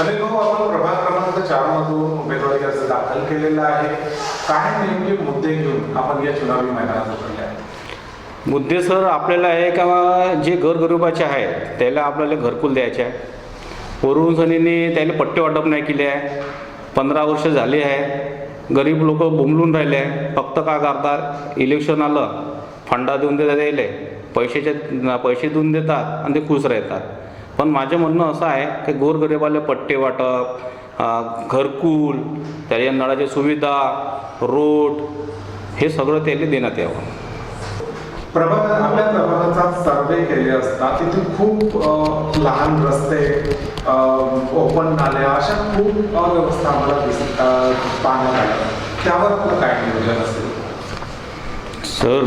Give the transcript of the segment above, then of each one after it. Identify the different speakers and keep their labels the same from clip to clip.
Speaker 1: अनेक भाऊ आपण प्रभाग क्रमांक चार मधून उमेदवारी अर्ज दाखल केलेला आहे. काय नेमके मुद्दे घेऊन आपण या चुनावी मैदानात उतरले आहे
Speaker 2: मुद्दे सर आपल्याला आहे का जे गरगरिबाचे आहेत त्याला आपल्याला घरकुल द्यायचे आहे. वरून सनीने त्याला पट्टे वाटप नाही केले आहे. पंधरा वर्ष झाले आहे. गरीब लोक बुमलून राहिले आहे. फक्त का करतात इलेक्शन आलं फंडा देऊन देतात द्यायले पैशाचे पैसे देऊन देतात आणि ते खुश राहतात. पण माझं म्हणणं असं आहे की गोरगरिबाला पट्टे वाटप घरकुल त्याच्या नळाच्या सुविधा रोड हे सगळं त्याला देण्यात यावं.
Speaker 1: प्रभाग आपल्या प्रभागाचा सर्वे केले असता तिथे खूप लहान रस्ते ओपन नाले अशा खूप अव्यवस्था आम्हाला दिसत पाहण्यात आल्या. त्यावर काय नियोजन असेल?
Speaker 2: सर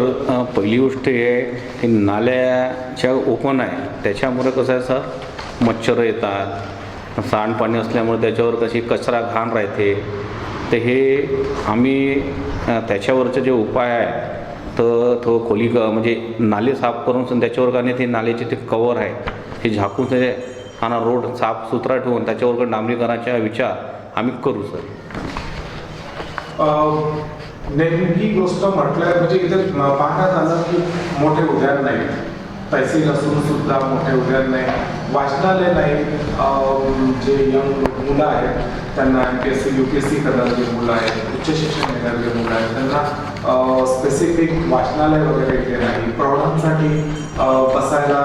Speaker 2: पहिली गोष्ट हे आहे की नाल्याच्या ओपन आहे. त्याच्यामुळे कसं आहे सर मच्छर येतात सांडपाणी असल्यामुळे त्याच्यावर कशी कचरा घाण राहते. तर हे आम्ही त्याच्यावरचे जे उपाय आहे तर तो खोली क म्हणजे नाले साफ करून त्याच्यावर का नाही ते नाल्याचे ते कवर आहे. हे झाकून ते आणि रोड साफ सुथरा ठेवून त्याच्यावर डांबरीकरणाचा विचार आम्ही करू सर.
Speaker 1: नेमकी गोष्ट म्हटलं म्हणजे इथे पाहण्यात आलं की मोठे उद्यान नाही. तहसील असून सुद्धा मोठे उद्यान नाही. वाचनालय नाही. जे यंग मुलं आहेत त्यांना M P S C U P S C करणारे मुलं आहेत उच्च शिक्षण घेणारे मुलं आहेत त्यांना स्पेसिफिक वाचनालय वगैरे इथे नाही. प्रौढांसाठी बसायला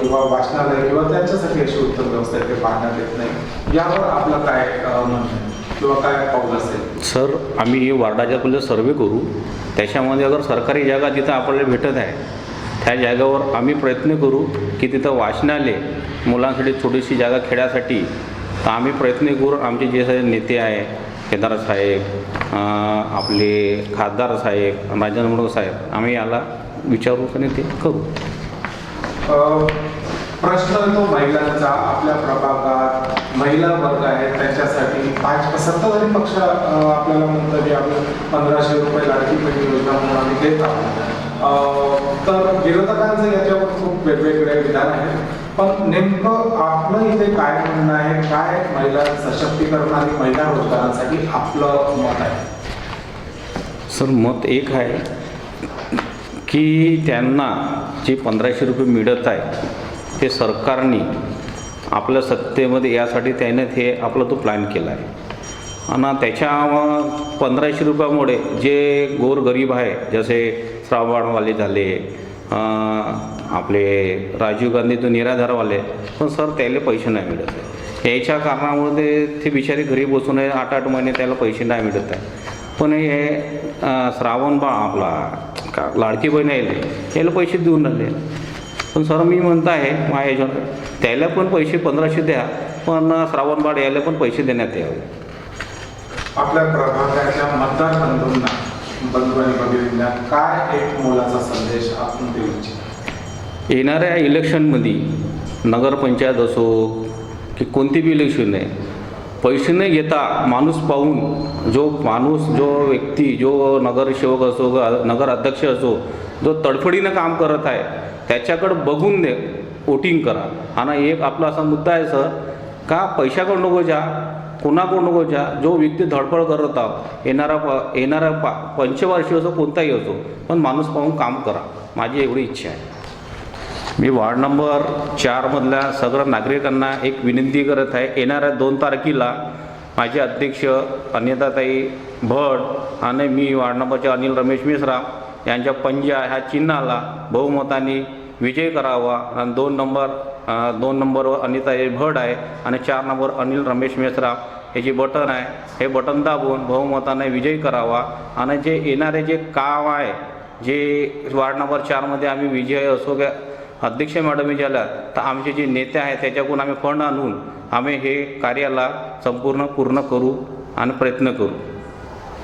Speaker 1: किंवा वाचनालय किंवा त्यांच्यासाठी अशी उत्तम व्यवस्था इथे पाहण्यात येत नाही. यावर आपलं काय म्हणणं आहे? किंवा काय पाऊल असेल?
Speaker 2: सर आम्ही वार्डाच्या पहिले सर्वे करू. त्याच्यामध्ये अगर सरकारी जागा जिथं आपल्याला भेटत आहे त्या जागेवर आम्ही प्रयत्न करू की तिथं वाचनालय मुलांसाठी छोटीशी जागा खेळासाठी. तर आम्ही प्रयत्न करू आमचे जे सगळे नेते आहे केदार साहेब आपले खासदार साहेब राजन मुडक साहेब आम्ही याला विचारू आणि ते करू.
Speaker 1: प्रश्न तो महिलांचा आपल्या प्रभागात महिला वर्ग आहे त्याच्यासाठी पाच सत्ताधारी पक्ष आपल्याला म्हणतं की आपण पंधराशे रुपये लाडकी बहीण योजना म्हणून आम्ही देत आहोत. तर विरोधकांचं याच्यावर खूप वेगवेगळे विधान आहेत. पण नेमकं आपलं इथे काय म्हणणं आहे काय महिला सशक्तीकरण आणि महिला रोजगारांसाठी आपलं मत आहे?
Speaker 2: सर मत एक आहे की त्यांना जे पंधराशे रुपये मिळत आहे ते सरकारने आपल्या सत्तेमध्ये यासाठी त्याने ते आपला तो प्लॅन केला आहे. आणि त्याच्या पंधराशे रुपयामुळे जे गोरगरीब आहे जसे श्रावणवाले झाले आपले राजीव गांधी तो निराधारवाले पण सर त्याला पैसे नाही मिळत आहे. याच्या कारणामुळे ते ते बिचारे घरी बसून आहे आठ आठ महिने त्याला पैसे नाही मिळत आहे. पण हे श्रावण बा आपला का लाडकी बहीण आहे याला पैसे देऊन राहिले. पण सर मी म्हणत आहे माझ्या त्याला पण पैसे पंधराशे द्या पण श्रावण बाळ याला पण पैसे देण्यात यावे.
Speaker 1: आपल्या प्रभागाच्या मतदार बंधूंना बंधू आणि भगिनींना काय एक मोलाचा संदेश आपण देऊ इच्छिता?
Speaker 2: येणाऱ्या इलेक्शनमध्ये नगरपंचायत असो की कोणती बी इलेक्शन आहे पैसे न घेता माणूस पाहून जो माणूस जो व्यक्ती जो नगरसेवक असो नगर अध्यक्ष असो जो तडफडीनं काम करत आहे त्याच्याकडं बघून दे वोटिंग करा. आणि एक आपला असा मुद्दा आहे सर का पैशाकडं नको जा कोणाकडं नको जा जो व्यक्ती धडपड करत आहो येणारा प येणारा पा पंचवार्षिक असो कोणताही असो पण माणूस पाहून काम करा. माझी एवढी इच्छा आहे. मी वार्ड नंबर चारमधल्या सगळ्या नागरिकांना एक विनंती करत आहे. येणाऱ्या दोन तारखेला माझे अध्यक्ष अन्यताताई भट आणि मी वार्ड नंबरचे अनिल रमेश मिश्रा यांच्या पंजा ह्या चिन्हाला बहुमताने विजय करावा. आणि दोन नंबर दोन नंबरवर अनिताई भट आहे आणि चार नंबर अनिल रमेश मिश्रा हे जे बटन आहे. हे बटन दाबून बहुमताने विजयी करावा. आणि जे येणारे जे काम आहे जे वार्ड नंबर चारमध्ये आम्ही विजय असो घ्या अध्यक्ष मॅडम ज्याला तर आमचे जे नेते आहेत त्याच्याकडून आम्ही फंड आणून आम्ही हे कार्याला संपूर्ण पूर्ण करू आणि प्रयत्न करू.